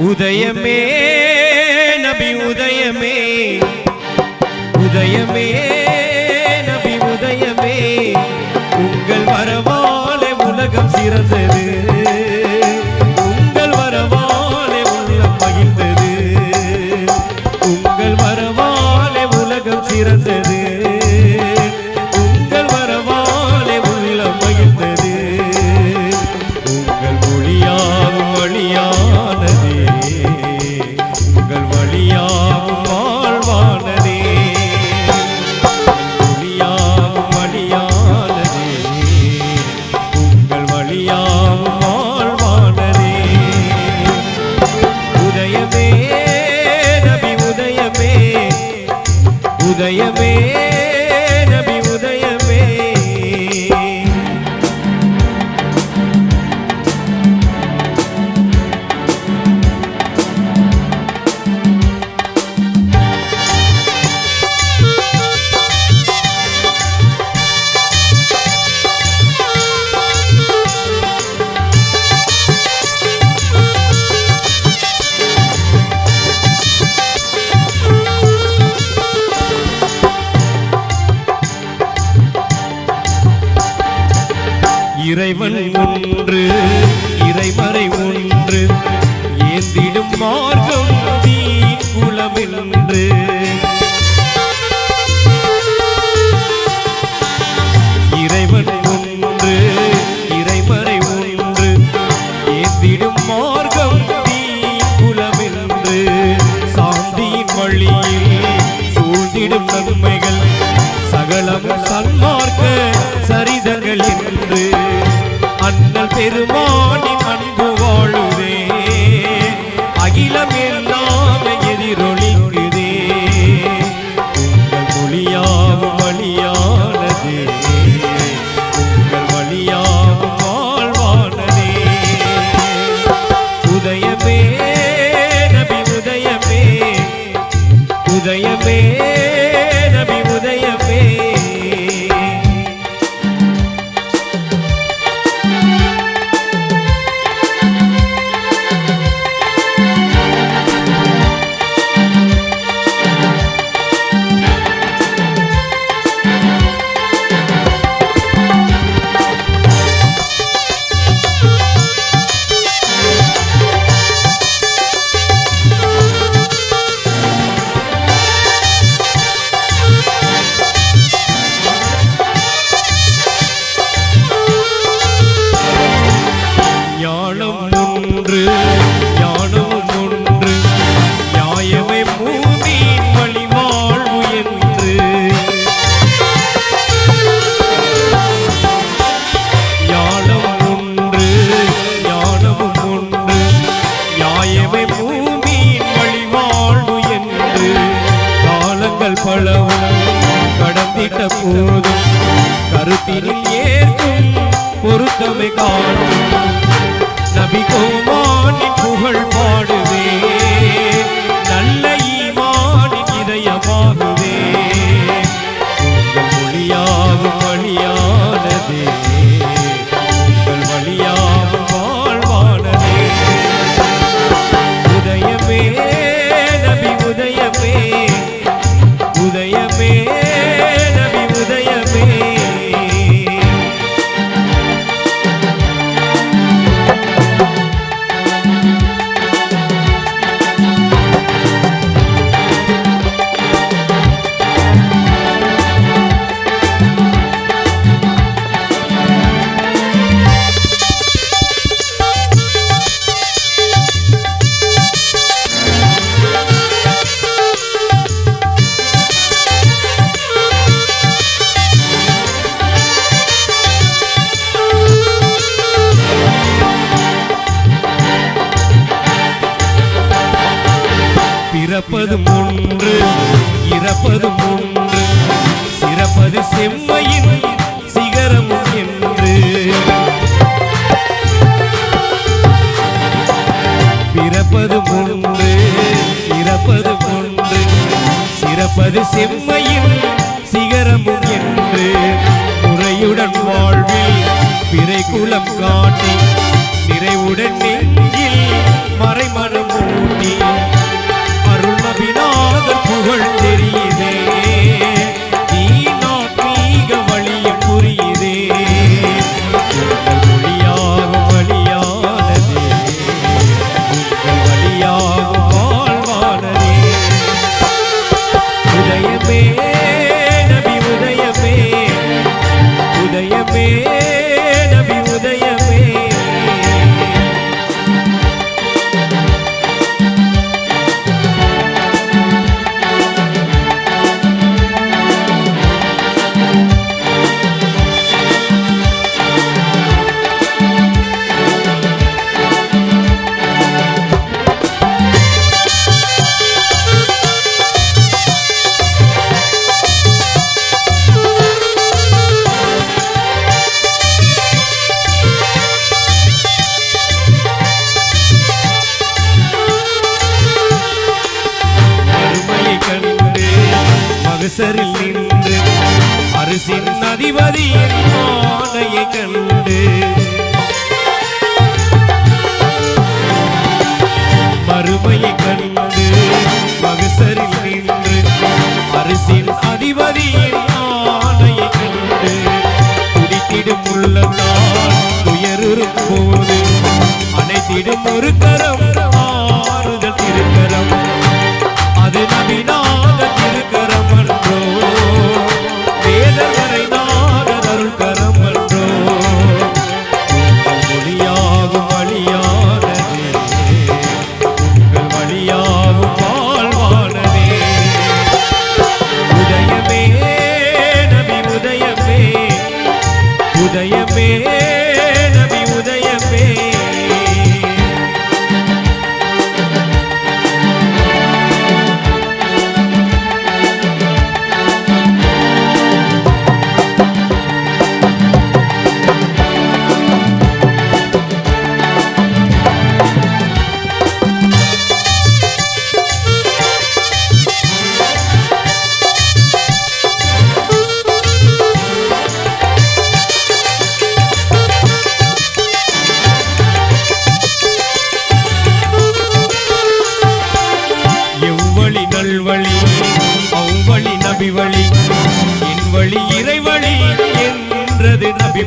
உதயமே நபி உதயமே. உதயமே நபி உதயமே. உங்கள் வரவாலே உலகம் சிறந்தது. வழியாகும் வாழ்வானதே. மொழியாகும் வழியானதே. உங்கள் வழியாகும் வாழ்வானதே. உதயமே நபி உதயமே. உதயமே இறைவன் ஒன்று இறைமறை ஒன்று. ஏந்திடும் மார்க்கம் நீ குலமென்று. எங்கள் பெருமானி அன்பு கடந்திட்ட போதும் கருத்தினில் ஏற்கும் பொருத்தமை காணும். நபி கோமானின் புகழ் பாடுவேன். பிறப்பதும் ஒன்று இறப்பதும் ஒன்று. சிறப்பது செம்மையின் சிகரம் என்று. பிறப்பதும் ஒன்று இறப்பதும் ஒன்று. சிறப்பது செம்மையின் சிகரம் என்று. முறையுடன் வாழ்வில் பிறை குலம் காட்டி நிறைவுடன் நெஞ்சில் அதிபதியின் ஆணையை கண்டு மறுமையை கண்டு மகசரில் நின்று அரசின் அதிபதியின் ஆணையை கண்டு துடித்திடும் உள்ளத்தால் துயருறும் போது அனைத்திடும் ஒரு வழி அவ்வழி நபி வழி என் வழி இறைவழி என்றது நபி